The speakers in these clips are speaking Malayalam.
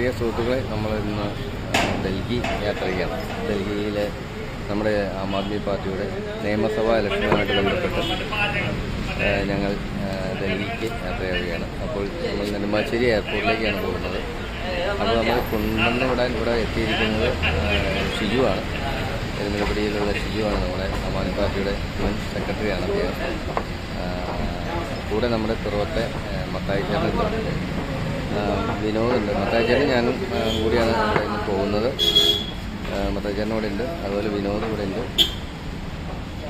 പ്രിയ സുഹൃത്തുക്കളെ നമ്മൾ ഇന്ന് ഡൽഹി യാത്ര ചെയ്യണം. ഡൽഹിയിലെ നമ്മുടെ ആം ആദ്മി പാർട്ടിയുടെ നിയമസഭാ ഇലക്ഷനുമായിട്ട് ബന്ധപ്പെട്ട് ഞങ്ങൾ ഡൽഹിക്ക് യാത്ര ചെയ്യുകയാണ്. അപ്പോൾ നമ്മൾ നെടുമ്പാശ്ശേരി എയർപോർട്ടിലേക്കാണ് പോകുന്നത്. അപ്പോൾ നമ്മൾ കൊണ്ടുവന്ന് വിടാൻ ഇവിടെ എത്തിയിരിക്കുന്നത് ഷിജുവാണ് എരുമലപ്പടിയിലുള്ള ഷിജുവാണ് നമ്മുടെ ആം ആദ്മി പാർട്ടിയുടെ മുൻ സെക്രട്ടറിയാണ് അദ്ദേഹം. കൂടെ നമ്മുടെ പിറവത്തെ മത്തായി ചേർന്നുണ്ട് വിനോദുണ്ട് മത്താച്ചേട്ടൻ ഞാനും കൂടിയാണ് ഇവിടെ ഇന്ന് പോകുന്നത്. മത്താച്ചേട്ടൻ ഇവിടെ ഉണ്ട് അതുപോലെ വിനോദ് ഇവിടെ ഉണ്ട്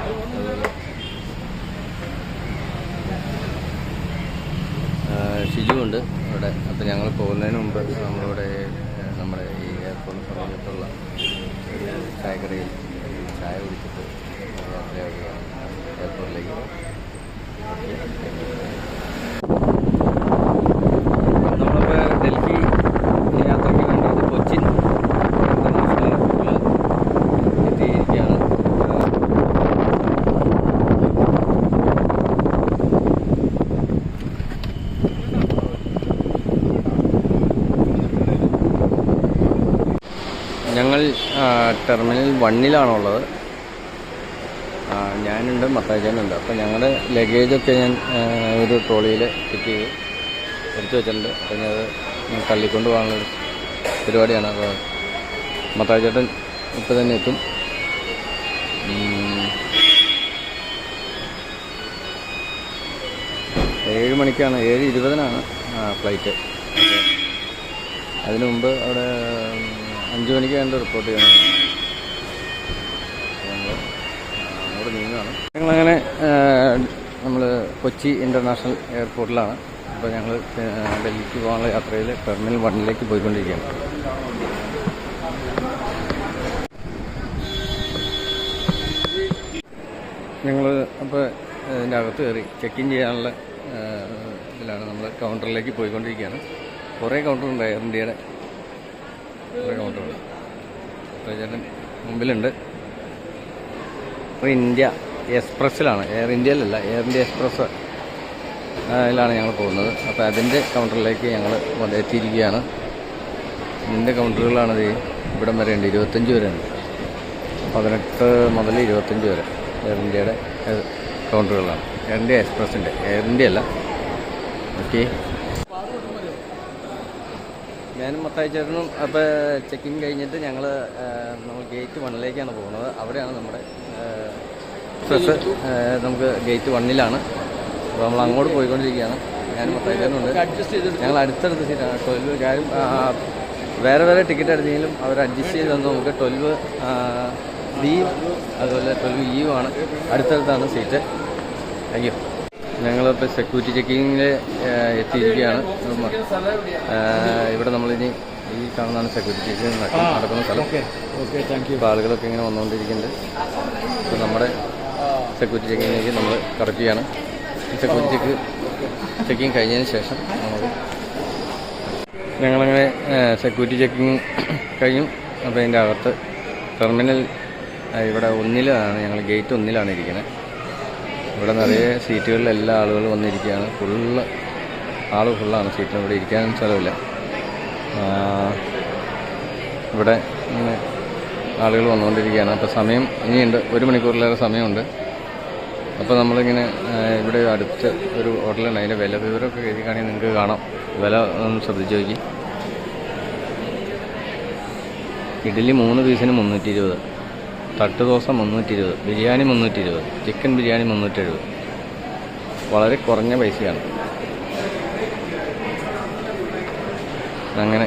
അതുപോലെ ആ, ഷിജു ഉണ്ട് ഇവിടെ അപ്പോൾ ഞങ്ങൾ പോകുന്നതിന് മുമ്പ് നമ്മളിവിടെ നമ്മുടെ ഈ എയർപോർട്ടിന് സമീപത്തുള്ള ഒരു ചായക്കടയിൽ ചായ കുടിച്ചിട്ട് യാത്രയാവുകയാണ് എയർപോർട്ടിലേക്ക് ഞങ്ങൾ ടെർമിനൽ വണ്ണിലാണുള്ളത്. ഞാനുണ്ട് മത്താജനുണ്ട് അപ്പോൾ ഞങ്ങളുടെ ലഗേജൊക്കെ ഞാൻ ഒരു ട്രോളിയിൽ ഫിറ്റ് ചെയ്ത് എടുത്തു വെച്ചിട്ടുണ്ട്. അത് ഞാൻ തള്ളിക്കൊണ്ട് പോകാനുള്ള പരിപാടിയാണ്. അപ്പോൾ മത്താജേട്ടൻ ഇപ്പോൾ തന്നെ എത്തും. ഏഴ് മണിക്കാണ് ഏഴ് ഇരുപതിനാണ് ഫ്ലൈറ്റ്. അപ്പോൾ അതിനു മുമ്പ് അവിടെ അഞ്ച് മണിക്ക് വേണ്ട റിപ്പോർട്ട് ചെയ്യണം. അങ്ങോട്ട് നീങ്ങുകയാണ്. ഞങ്ങളങ്ങനെ നമ്മൾ കൊച്ചി ഇന്റർനാഷണൽ എയർപോർട്ടിലാണ്. അപ്പോൾ ഞങ്ങൾ ഡൽഹിക്ക് പോകാനുള്ള യാത്രയിൽ ടെർമിനൽ വണ്ണിലേക്ക് പോയിക്കൊണ്ടിരിക്കുകയാണ്. ഞങ്ങൾ അപ്പോൾ ഇതിന്റെ അകത്ത് കയറി ചെക്ക് ഇൻ ചെയ്യാനുള്ള ഇതിലാണ് നമ്മൾ കൗണ്ടറിലേക്ക് പോയിക്കൊണ്ടിരിക്കുകയാണ്. കുറേ കൗണ്ടറുണ്ട് എയർ ഇന്ത്യയുടെ അപ്പോൾ ചേട്ടൻ മുമ്പിലുണ്ട്. ഇന്ത്യ എക്സ്പ്രസ്സിലാണ്. എയർ ഇന്ത്യയിലല്ല എയർ ഇന്ത്യ എക്സ്പ്രസ് ാണ് ഞങ്ങൾ പോകുന്നത്. അപ്പോൾ അതിന്റെ കൗണ്ടറിലേക്ക് ഞങ്ങൾ എത്തിയിരിക്കുകയാണ്. ഇതിന്റെ കൗണ്ടറുകളാണ് ഇത് ഇവിടം വരെ ഉണ്ട്. ഇരുപത്തഞ്ച് വരെ ഉണ്ട്. പതിനെട്ട് മുതൽ ഇരുപത്തഞ്ച് വരെ എയർ ഇന്ത്യയുടെ കൗണ്ടറുകളാണ്. എയർ ഇന്ത്യ എക്സ്പ്രസിന്റെ എയർ ഇന്ത്യ അല്ല. ഓക്കെ. ഞാനും മത്തായി ചേട്ടനും അപ്പോൾ ചെക്കിങ് കഴിഞ്ഞിട്ട് ഞങ്ങൾ നമ്മൾ ഗേറ്റ് വണ്ണിലേക്കാണ് പോകുന്നത്. അവിടെയാണ് നമ്മുടെ എക്സ്പ്രസ് നമുക്ക് ഗേറ്റ് വണ്ണിലാണ് അപ്പോൾ നമ്മൾ അങ്ങോട്ട് പോയിക്കൊണ്ടിരിക്കുകയാണ്. ഞാനും മത്തായി ചേട്ടനുണ്ട് ഞങ്ങൾ അടുത്തടുത്ത് സീറ്റാണ്. ട്വൽവ് കാര്യം വേറെ വേറെ ടിക്കറ്റ് എടുത്തെങ്കിലും അവർ അഡ്ജസ്റ്റ് ചെയ്ത് തന്നു. നമുക്ക് ട്വൽവ് ഡിയും അതുപോലെ ട്വൽവ് ഇയും ആണ് അടുത്തടുത്താണ് സീറ്റ് താങ്ക് യു ഞങ്ങളിപ്പോൾ സെക്യൂരിറ്റി ചെക്കിങ്ങിൽ എത്തിയിരിക്കുകയാണ്. ഇവിടെ നമ്മളിനി ഈ കാണുന്നതാണ് സെക്യൂരിറ്റി ചെക്കിങ് നടക്കുന്ന സ്ഥലം. ഓക്കെ. താങ്ക് യു ഇപ്പോൾ ആളുകളൊക്കെ ഇങ്ങനെ വന്നുകൊണ്ടിരിക്കുന്നുണ്ട്. ഇപ്പോൾ നമ്മുടെ സെക്യൂരിറ്റി ചെക്കിങ്ങിലേക്ക് നമ്മൾ കടക്കുകയാണ്. സെക്യൂരിറ്റി ചെക്ക് ചെക്കിങ് കഴിഞ്ഞതിന് ശേഷം നമ്മൾ ഞങ്ങളങ്ങനെ സെക്യൂരിറ്റി ചെക്കിങ് കഴിഞ്ഞു. അപ്പോൾ അതിന്റെ അകത്ത് ടെർമിനൽ ഇവിടെ ഒന്നിലാണ് ഞങ്ങൾ ഗേറ്റ് ഒന്നിലാണ് ഇരിക്കുന്നത് ഇവിടെ നിറയെ സീറ്റുകളിൽ എല്ലാ ആളുകളും വന്നിരിക്കുകയാണ്. ഫുള്ള് ആൾ ഫുള്ളാണ് സീറ്റിന്. ഇവിടെ ഇരിക്കാനും സ്ഥലമില്ല. ഇവിടെ ഇങ്ങനെ ആളുകൾ വന്നുകൊണ്ടിരിക്കുകയാണ്. അപ്പോൾ സമയം ഇനിയുണ്ട്. ഒരു മണിക്കൂറിലേറെ സമയമുണ്ട്. അപ്പോൾ നമ്മളിങ്ങനെ ഇവിടെ അടുത്ത ഒരു ഹോട്ടലുണ്ട്. അതിന്റെ വില വിവരമൊക്കെ എഴുതിക്കാണെങ്കിൽ നിങ്ങൾക്ക് കാണാം. വില ഒന്ന് ശ്രദ്ധിച്ച് നോക്കി. ഇഡ്ഡലി മൂന്ന് പീസിന് മുന്നൂറ്റി ഇരുപത്. തട്ട് ദോശ മുന്നൂറ്റി ഇരുപത് ബിരിയാണി മുന്നൂറ്റി ഇരുപത് ചിക്കൻ ബിരിയാണി മുന്നൂറ്റി എഴുപത് വളരെ കുറഞ്ഞ പൈസയാണ്. അങ്ങനെ.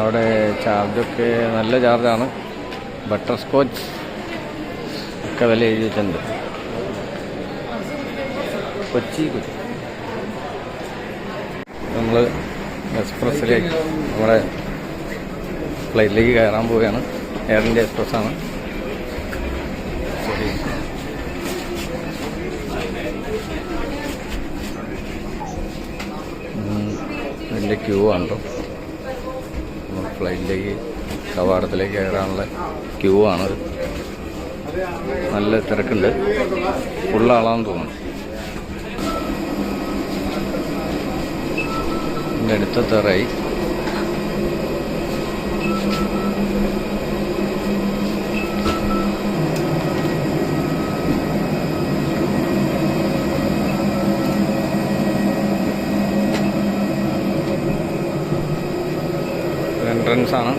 അവിടെ ചാർജൊക്കെ നല്ല ചാർജാണ്. ബട്ടർ സ്കോച്ച് ഒക്കെ വില എഴുതി വെച്ചിട്ടുണ്ട്. കൊച്ചി കൊച്ചി. നമ്മൾ എക്സ്പ്രസ്സിലേക്ക് നമ്മുടെ ഫ്ലൈറ്റിലേക്ക് കയറാൻ പോവുകയാണ്. എയർ ഇന്ത്യ എക്സ്പ്രസ്സാണ് ശരി. ക്യൂ ആണ് കേട്ടോ ഫ്ലൈറ്റിലേക്ക് കവാടത്തിലേക്ക് കയറാനുള്ള ക്യൂ ആണ്. നല്ല തിരക്കുണ്ട്. ഫുൾ ആളാന്ന് തോന്നുന്നു. ഇതിന്റെ അടുത്ത എൻട്രൻസ് ആണ്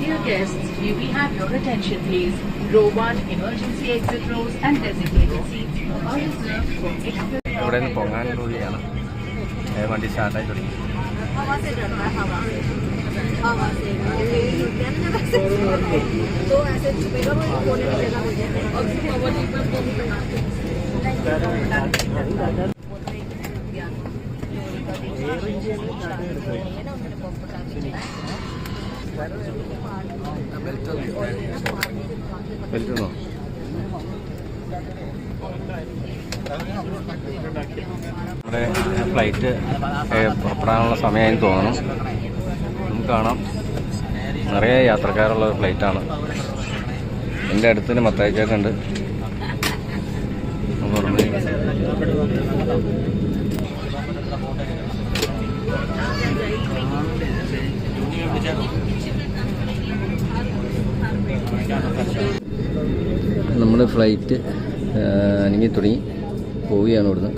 Dear guests, we have your attention please? Row 1 emergency exit rows and designated seats are reserved for extra ഇവിടെ നിന്ന് പൊങ്ങാൻ പോവുകയാണ് വണ്ടി സ്റ്റാർട്ടായി തുടങ്ങി. ബെൽറ്റ് ബെൽറ്റ് ഉണ്ടോ? നമ്മുടെ ഫ്ലൈറ്റ് പുറപ്പെടാനുള്ള സമയമായി തോന്നണം നമുക്ക് കാണാം. നിറയെ യാത്രക്കാരുള്ള ഒരു ഫ്ലൈറ്റാണ് എന്റെ അടുത്തിന് മത്തായിച്ചേക്കുണ്ട് ഉണ്ട്. നമ്മുടെ ഫ്ലൈറ്റ് അനങ്ങി തുടങ്ങി പോവുകയാണ് ഇവിടുന്ന്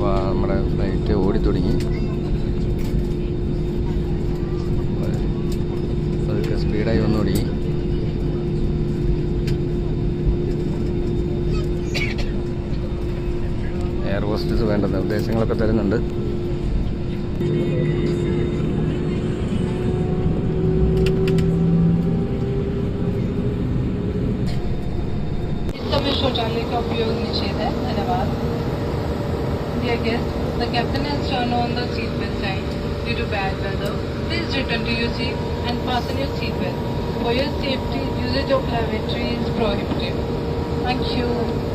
വാ, നമ്മുടെ ഫ്ലൈറ്റ് ഓടി തുടങ്ങി അതൊക്കെ സ്പീഡായി വന്നു തുടങ്ങി എയർ ഹോസ്റ്റസ് വേണ്ട നിർദ്ദേശങ്ങളൊക്കെ തരുന്നുണ്ട് चित्त में शौचालय का उपयोग निषेध है धन्यवाद Dear guests, the captain has turned on the seatbelt sign. Due to bad weather, please return to your seat and fasten your seatbelt. For your safety, usage of lavatory is prohibited. Thank you.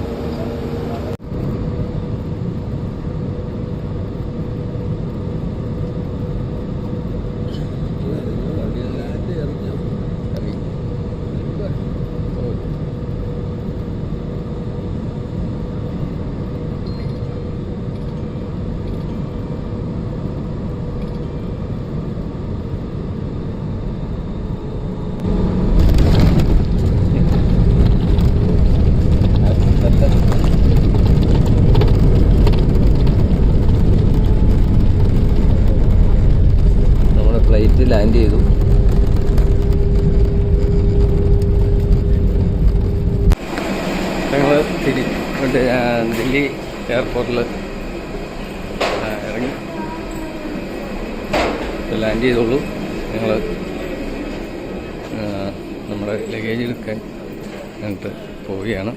Flight land ചെയ്തു. ഞങ്ങൾ തിരി ദില്ലി എയർപോർട്ടിൽ ഇറങ്ങി. ഇപ്പോൾ ലാൻഡ് ചെയ്തോളൂ. ഞങ്ങൾ നമ്മുടെ ലഗേജ് എടുക്കാൻ എന്നിട്ട് പോവുകയാണ്.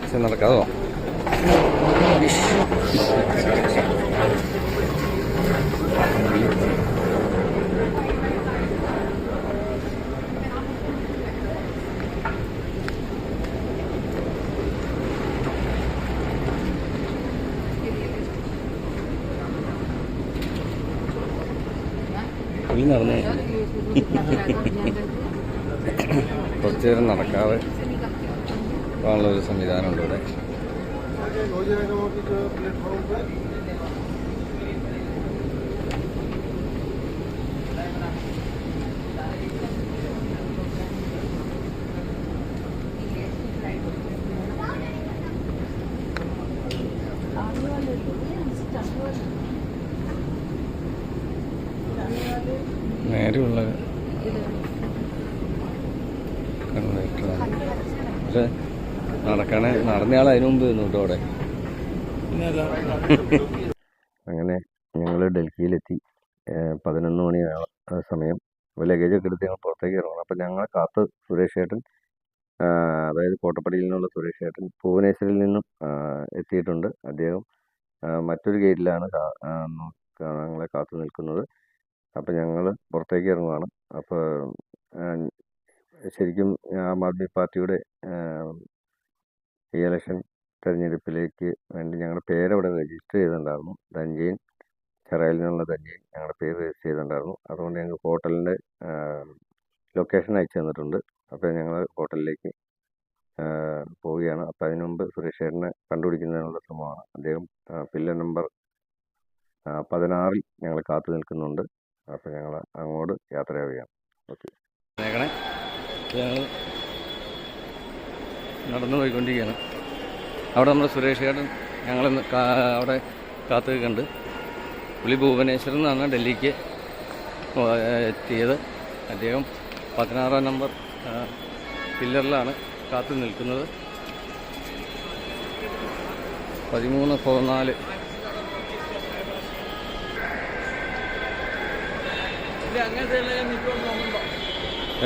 പക്ഷെ നടക്കാതോ പുള്ളി നടന്നു കുറച്ചു നേരം നടക്കാതെ ഒരു ഒരു സംവിധാനമുണ്ട് ഇവിടെ. പക്ഷെ നടക്കണേ. നടന്നയാൾ അതിനു മുമ്പ് നിന്നു കേട്ടോ അവിടെ. അങ്ങനെ ഞങ്ങൾ ഡൽഹിയിലെത്തി. പതിനൊന്ന് മണി സമയം. അപ്പോൾ ലഗേജൊക്കെ എടുത്ത് ഞങ്ങൾ പുറത്തേക്ക് ഇറങ്ങണം അപ്പോൾ ഞങ്ങളെ കാത്ത് സുരേഷ് ഏട്ടൻ അതായത് കോട്ടപ്പടിയിൽ നിന്നുള്ള സുരേഷ് ഏട്ടൻ ഭുവനേശ്വരിൽ നിന്നും എത്തിയിട്ടുണ്ട്. അദ്ദേഹം മറ്റൊരു ഗേറ്റിലാണ് ഞങ്ങളെ കാത്തു നിൽക്കുന്നത്. അപ്പോൾ ഞങ്ങൾ പുറത്തേക്ക് ഇറങ്ങുവാണ്. അപ്പോൾ ശരിക്കും ആം ആദ്മി പാർട്ടിയുടെ ഈ ഇലക്ഷൻ തെരഞ്ഞെടുപ്പിലേക്ക് വേണ്ടി ഞങ്ങളുടെ പേരവിടെ രജിസ്റ്റർ ചെയ്തിട്ടുണ്ടായിരുന്നു. ധൻജയൻ ചെറയിൽ നിന്നുള്ള ധൻജയൻ ഞങ്ങളുടെ പേര് രജിസ്റ്റർ ചെയ്തിട്ടുണ്ടായിരുന്നു. അതുകൊണ്ട് ഞങ്ങൾ ഹോട്ടലിന്റെ ലൊക്കേഷൻ അയച്ചു തന്നിട്ടുണ്ട്. അപ്പോൾ ഞങ്ങൾ ഹോട്ടലിലേക്ക് പോവുകയാണ്. അപ്പോൾ അതിനു മുമ്പ് സുരേഷ് ചേട്ടനെ കണ്ടുപിടിക്കുന്നതിനുള്ള ശ്രമമാണ്. അദ്ദേഹം പില്ലർ നമ്പർ പതിനാറിൽ ഞങ്ങൾ കാത്തു നിൽക്കുന്നുണ്ട്. അപ്പോൾ ഞങ്ങൾ അങ്ങോട്ട് യാത്രയാവുകയാണ്. ഓക്കെ. ഞങ്ങൾ നടന്നു പോയിക്കൊണ്ടിരിക്കുകയാണ്. അവിടെ നമ്മുടെ സുരേഷ് ചേട്ടൻ ഞങ്ങൾ അവിടെ കാത്തു നിൽക്കുന്നുണ്ട് പുള്ളി ഭുവനേശ്വരിൽ നിന്നാണ് ഡൽഹിക്ക് എത്തിയത്. അദ്ദേഹം പതിനാറാം നമ്പർ പില്ലറിലാണ് കാത്തു നിൽക്കുന്നത്. പതിമൂന്ന് പതിനാല്.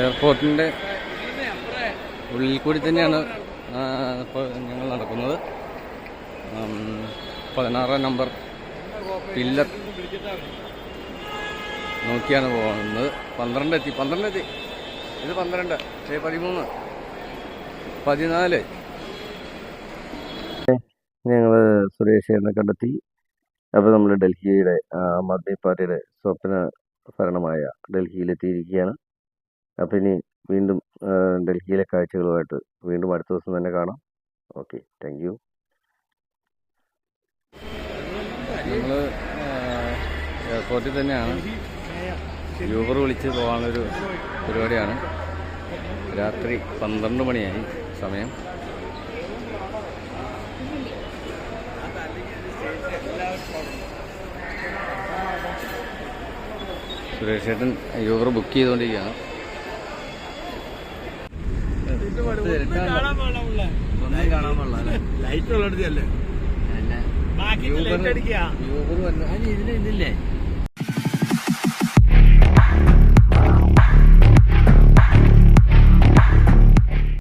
എയർപോർട്ടിന്റെ ഉള്ളിൽ കൂടി തന്നെയാണ് ഇപ്പോൾ ഞങ്ങൾ നടക്കുന്നത്. പതിനാറാം നമ്പർ പില്ലർ നോക്കിയാണ് പോകുന്നത്. പന്ത്രണ്ട് എത്തി പന്ത്രണ്ട് എത്തി ഇത് പന്ത്രണ്ട് പക്ഷേ പതിമൂന്ന്. പതിനാല്. ഞങ്ങൾ സുരേഷ് ചേട്ടനെ കണ്ടെത്തി. അപ്പോൾ നമ്മൾ ഡൽഹിയുടെ ആം ആദ്മി പാർട്ടിയുടെ സ്വപ്ന ഭരണമായ ഡൽഹിയിലെത്തിയിരിക്കുകയാണ്. അപ്പം ഇനി വീണ്ടും ഡൽഹിയിലെ കാഴ്ചകളുമായിട്ട് വീണ്ടും അടുത്ത ദിവസം തന്നെ കാണാം. ഓക്കെ താങ്ക് യു നമ്മൾ എയർപോർട്ടിൽ തന്നെയാണ്. യൂബർ വിളിച്ച് പോകാനുള്ളൊരു പരിപാടിയാണ്. രാത്രി പന്ത്രണ്ട് മണിയായി സമയം. സുരേഷേട്ടൻ യൂബർ ബുക്ക് ചെയ്തുകൊണ്ടിരിക്കുകയാണ്. ഒന്നും കാണാൻ പാടില്ല ലൈറ്റ് ഉള്ളിടത്തല്ലേ അല്ലേ? ലൈറ്റ് യൂബർ അതിന് ഇതിന് ഇതില്ലേ?